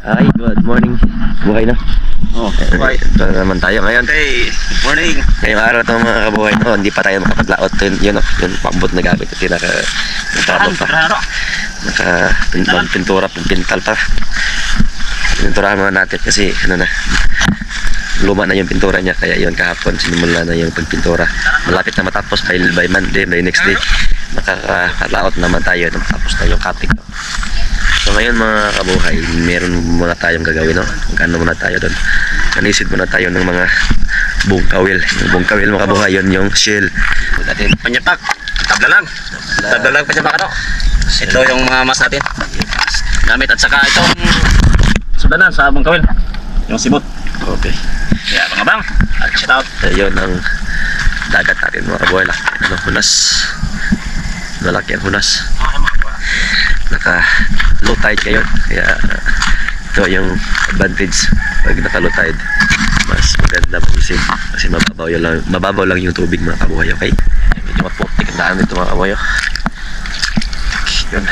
Ay, good morning. Buhay na. Oh, Buhay. Ito na naman tayo ngayon. Hey, good morning. Ngayong araw ito mga kabuhay. No, hindi pa tayo makapaglaot. Yun, yun, yun pambot na gamit. Ito naka, naka, pa. Ano? Naka, pin, pintura, pintal pa. Pinturahan muna natin kasi, ano na, luma na yung pintura niya. Kaya yun, kahapon, sinimula na yung pagpintura. Malapit na matapos by, by Monday, by next day. Nakakalaot naman tayo. na Matapos na yung cutting. No? So ngayon mga kabuhay, meron muna tayong gagawin, no? Magkano muna tayo doon. Manisid muna tayo ng mga bungkawil. Yung bungkawil mga kabuhay, yun yung shell. Natin. Panyapak. Tabla lang. Tabla lang panyapak ano. Ito yung mga mas natin. Gamit at saka itong sudanan sa abang kawil. Yung sibot. Okay. Kaya mga bang. At shout out. Ayun ang dagat natin mga kabuhay. Ano, hunas. Malaki ang hunas. Naka low tide ngayon. Kaya ito yung advantage pag naka low tide. Mas maganda magising kasi mababaw lang, mababaw lang yung tubig mga kabuhay. Okay? Medyo maputik ang daan nito mga kabuhay. oh. Yun.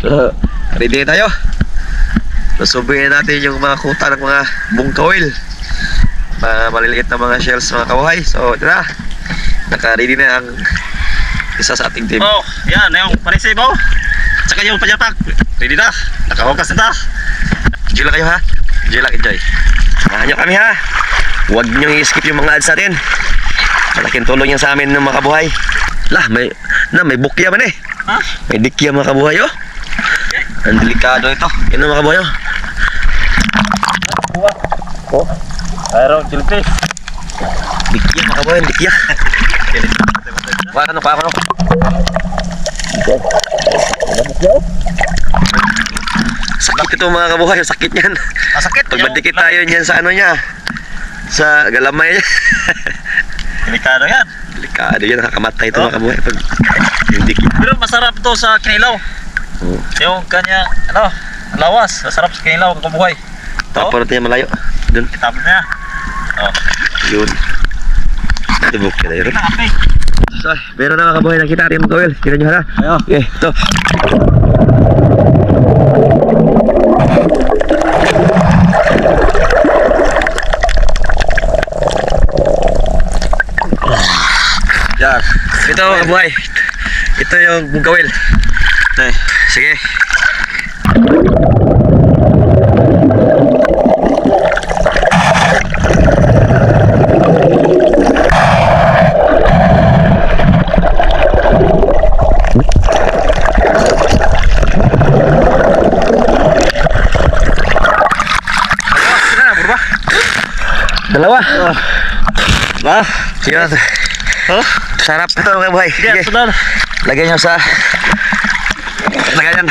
So, ready na tayo. Nasubuhin natin yung mga kuta ng mga bungkawil. Mga maliliit na mga shells mga kabuhay. So, tara. Naka-ready na ang isa sa ating team. Oh, yan. Yung panisibo. At saka yung panyapak. Ready na. Nakahukas na ta. Enjoy lang kayo ha. Enjoy lang, enjoy. Samahan nyo kami ha. Huwag nyo i-skip yung mga ads natin. Malaking tulong yan sa amin ng mga kabuhay. Lah, may, na, may bukya man eh. Ha? May dikya mga kabuhay oh. Ang delikado ito. Yan ang mga kabuhay oh. Oh, Aero, chilpi. dikya mga kabuhay, dikya. Kuha ka no, kuha ka no. Sakit ito mga kabuhay, sakit yan. Masakit. Pag madikit tayo niyan sa ano niya, sa galamay niya. Delikado yan. Delikado yan, nakakamatay ito Oh. mga kabuhay. Pag dikit. Pero masarap to sa kinilaw. Oh. Yung kanya, ano, lawas. Masarap sa kinilaw ang kabuhay. Ito, Tapos natin yan malayo. Doon, tapos niya. Oh, yun. Tubok ka tayo rin. So, meron na mga kabuhay nakita natin mga kawil. Tingnan nyo ha. Ayo. Okay, ito. Yan. Ito mga kabuhay. Ito yung bugawil. Okay. Sige. Dalawa. Ba? Sige na. Huh? Sarap ito mga kabuhay. Sige, sunod. Lagay nyo sa... Lagay yan.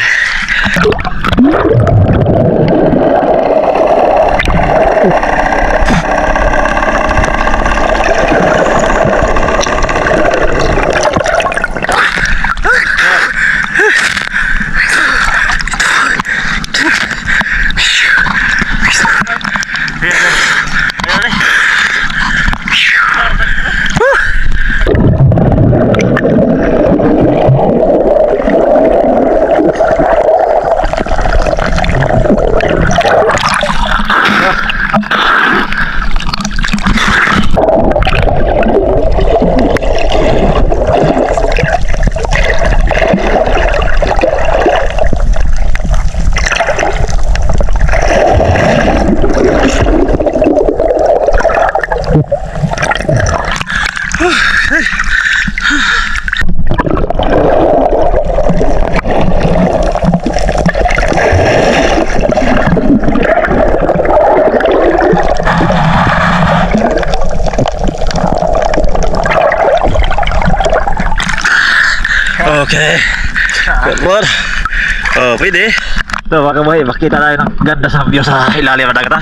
Okay. Good more. Oh, pwede. Ito mga kabuhay, makita tayo ng ganda sa view sa ilalim ng dagat ha.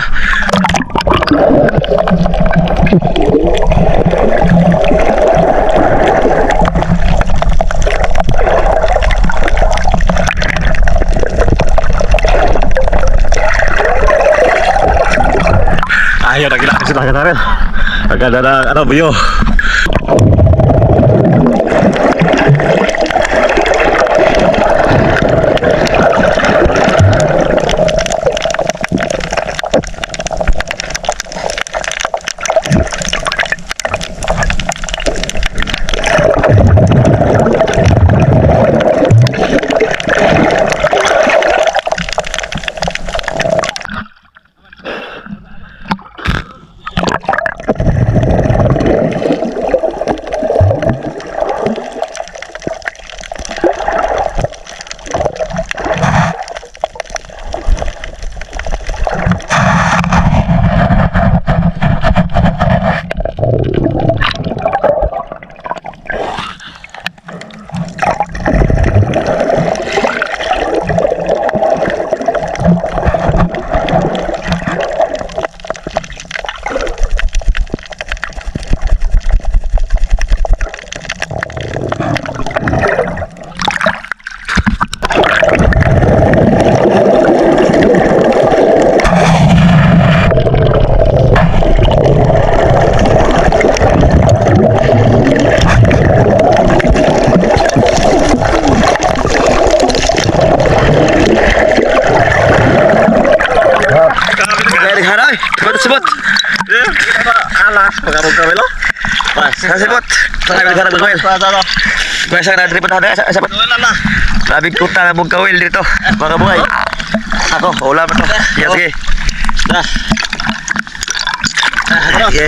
Ayun, nagilaki sa dagat namin. Ang ganda ng ano, view. Ba? Alas, magkabog kami lo. Pas. Sa sibot. Sa nagharap ng ano? Kaya sa nadri pa na sa. Wala na. Mong kawil dito. Mga buhay. Ako, ulam na to. Sige, sige. Dah. Dah, ano? Sige.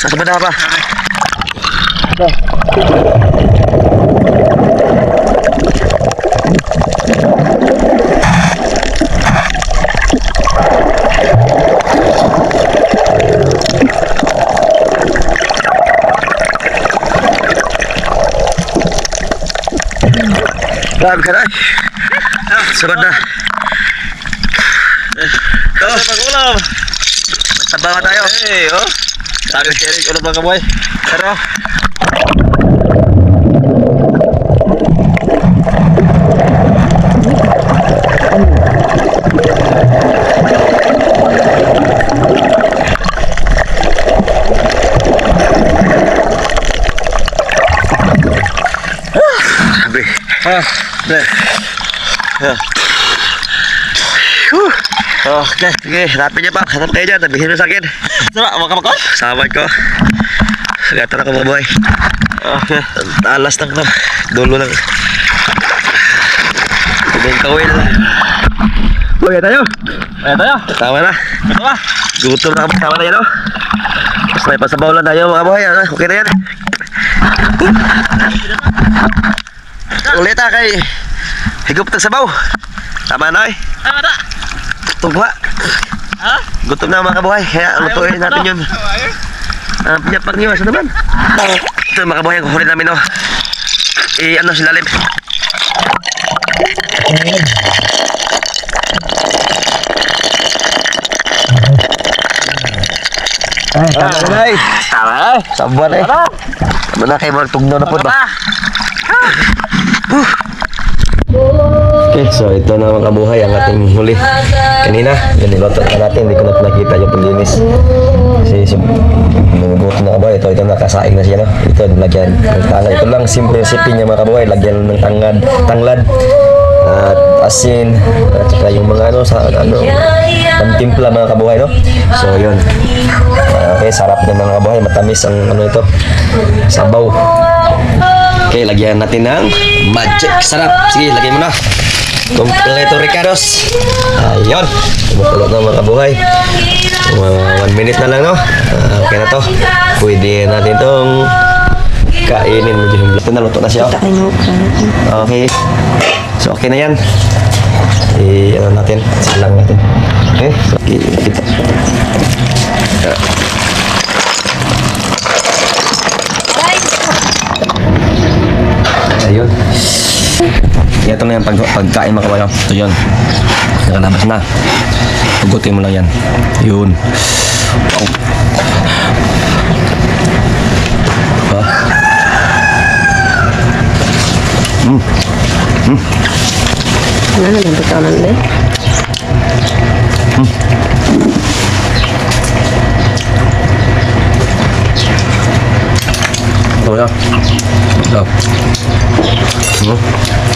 Sa sibot na pa. Grabe ka na. Sabad na. Oh, pag-ulam. Tabawa tayo. Hey, oh. Sabi si Eric, ulo ba ka boy? Pero, Sabi. Ah, deh. Okay, sige, hanapin niyo pa. Hanap kayo dyan. Tabihin mo sa akin. Sama, maka makon? Samad ko. Gato na ko mga boy. Okay. Talas lang na. Dulo lang. Tignan kawil. Boy, tayo. Ayan tayo. Tama na. Ba? Gutom na kami. Tama na yan, oh. Mas may pasabaw lang tayo mga boy. Ano? Okay na yan. Ulit ah kay higop ng sabaw. Tama na eh. Tama na. Tugma. Ha? Gutom na mga kabuhay. Kaya lutuin natin yun. Ah, pinapag niyo. Asa naman? Ito mga kabuhay. Kukunin namin oh. I ano si lalim. Ay, tama na ay. Tama na. Sabuan eh. Tama na kayo magtugno na po ba? Okay, so ito na mga kabuhay ang ating huli. Kanina, yun niloto na natin, hindi ko na nakita yung panlinis. Kasi si Buto na kabuhay, ito, ito nakasaing na siya, no? Ito, lagyan ng tanglad. Ito lang, simple recipe niya mga kabuhay, lagyan ng tanglad, tanglad, at asin, at saka yung mga ano, sa ano, pantimpla mga kabuhay, no? So, yun. Okay, sarap ng mga kabuhay, matamis ang ano ito, sabaw. Okay, lagyan natin ng magic. Sarap. Sige, lagyan mo na. Kompleto Ricardos. Ayun. Kumukulo na mga kabuhay. Mga one minute na lang, no? Ah, okay na to. Pwede natin tong kainin. Medyo himla. Ito na, luto na siya. oh. Okay. So, okay na yan. I, ano natin? Silang natin. Okay? So, kita. Ayun. Ito na yung pag pagkain mga kabayo. Ito yun. Nakalabas na. Hugutin mo lang yan. Yun. Wow. Diba? Ano na ba ito nande? Ito yan. Ito. Hmm.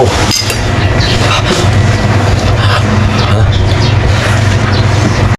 Oh.